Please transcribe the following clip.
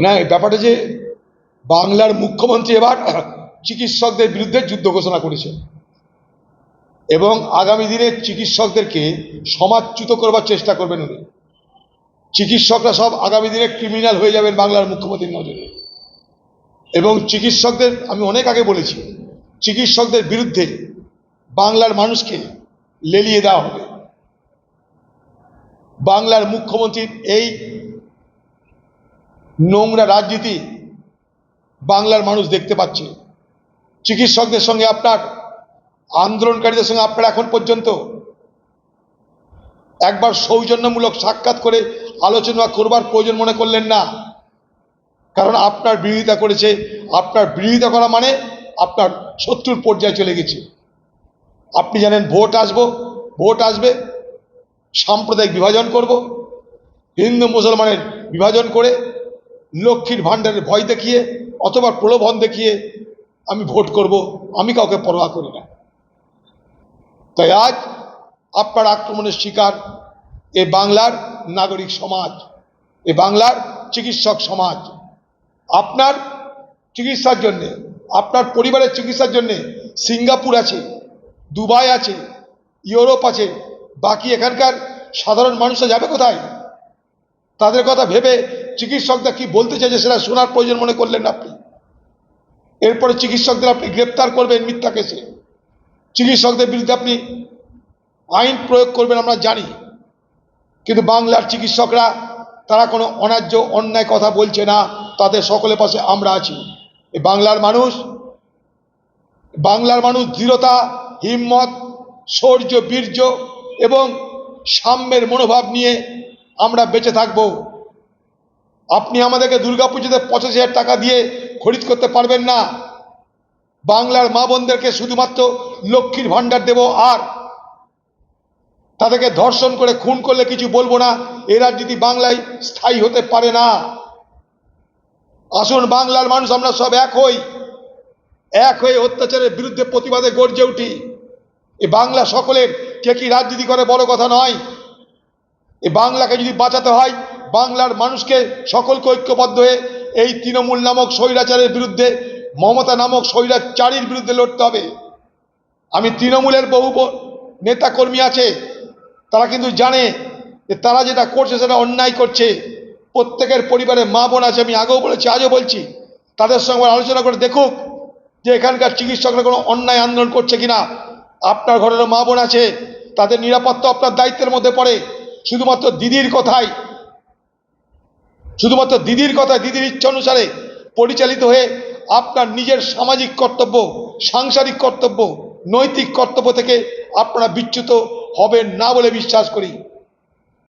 না ব্যাপারটা যে বাংলার মুখ্যমন্ত্রী এবার চিকিৎসকদের বিরুদ্ধে যুদ্ধ ঘোষণা করেছে এবং আগামী দিনে চিকিৎসকদেরকে সমাজচ্যুত করবার চেষ্টা করবেন উনি। চিকিৎসকরা সব আগামী দিনে ক্রিমিনাল হয়ে যাবেন বাংলার মুখ্যমন্ত্রীর নজরে। এবং চিকিৎসকদের, আমি অনেক আগে বলেছি, চিকিৎসকদের বিরুদ্ধে বাংলার মানুষকে লেলিয়ে দেওয়া হবে। বাংলার মুখ্যমন্ত্রীর এই নোংরা রাজনীতি বাংলার মানুষ দেখতে পাচ্ছে। চিকিৎসকদের সঙ্গে আপনার, আন্দোলনকারীদের সঙ্গে আপনার এখন পর্যন্ত একবার সৌজন্যমূলক সাক্ষাৎ করে আলোচনা করবার প্রয়োজন মনে করলেন না। কারণ আপনার বিরোধিতা করেছে, আপনার বিরোধিতা করা মানে আপনার শত্রুর পর্যায়ে চলে গেছে। আপনি জানেন ভোট আসব, ভোট আসবে, সাম্প্রদায়িক বিভাজন করব, হিন্দু মুসলমানের বিভাজন করে লক্ষ্মীর ভাণ্ডারের ভয় দেখিয়ে অথবা প্রলোভন দেখিয়ে আমি ভোট করব, আমি কাউকে পরোয়া করি না। তাই আজ আপনার আক্রমণের শিকার এ বাংলার নাগরিক সমাজ, এ বাংলার চিকিৎসক সমাজ। আপনার চিকিৎসার জন্যে, আপনার পরিবারের চিকিৎসার জন্যে সিঙ্গাপুর আছে, দুবাই আছে, ইউরোপ আছে, বাকি এখানকার সাধারণ মানুষরা যাবে কোথায়? তাদের কথা ভেবে চিকিৎসকরা কি বলতে চাইছে সেটা শোনার প্রয়োজন মনে করলেন আপনি? এরপরে চিকিৎসকদের আপনি গ্রেপ্তার করবেন মিথ্যা কেসে। চিকিৎসকদের বিরুদ্ধে আপনি আইন প্রয়োগ করবেন আমরা জানি। কিন্তু বাংলার চিকিৎসকরা, তারা কোনো অন্যায্য অন্যায় কথা বলছে না। তাদের সকলের পাশে আমরা আছি। এই বাংলার মানুষ বাংলার মানুষ দৃঢ়তা, হিম্মত, শৌর্য, বীর্য এবং সাম্যের মনোভাব নিয়ে আমরা বেঁচে থাকব। আপনি আমাদেরকে দুর্গাপুজোতে পঁচাশি হাজার টাকা দিয়ে খরিদ করতে পারবেন না। বাংলার মা বোনদেরকে শুধুমাত্র লক্ষ্মীর ভাণ্ডার দেব আর তাদেরকে ধর্ষণ করে খুন করলে কিছু বলব না। এ রাজনীতি বাংলায় স্থায়ী হতে পারে না। আসুন, বাংলার মানুষ, আমরা সব এক হই। এক হয়ে অত্যাচারের বিরুদ্ধে প্রতিবাদে গর্জে উঠি। এ বাংলা সকলের, কে কি রাজনীতি করে বড় কথা নয়। এ বাংলাকে যদি বাঁচাতে হয় বাংলার মানুষকে সকলকে ঐক্যবদ্ধ হয়ে এই তৃণমূল নামক স্বৈরাচারের বিরুদ্ধে, মমতা নামক স্বৈরাচারীর বিরুদ্ধে লড়তে হবে। আমি তৃণমূলের বহু নেতাকর্মী আছে, তারা কিন্তু জানে যে তারা যেটা করছে সেটা অন্যায় করছে। প্রত্যেকের পরিবারে মা বোন আছে, আমি আগেও বলেছি, আজও বলছি। তাদের সঙ্গে আলোচনা করে দেখুক যে এখানকার চিকিৎসকরা কোনো অন্যায় আন্দোলন করছে কিনা। আপনার ঘরেরও মা বোন আছে, তাদের নিরাপত্তা আপনার দায়িত্বের মধ্যে পড়ে। শুধুমাত্র দিদির কথায় শুধুমাত্র দিদির কথা, দিদির ইচ্ছা অনুসারে পরিচালিত হয়ে আপনার নিজের সামাজিক কর্তব্য, সাংসারিক কর্তব্য, নৈতিক কর্তব্য থেকে আপনারা বিচ্যুত হবেন না বলে বিশ্বাস করি।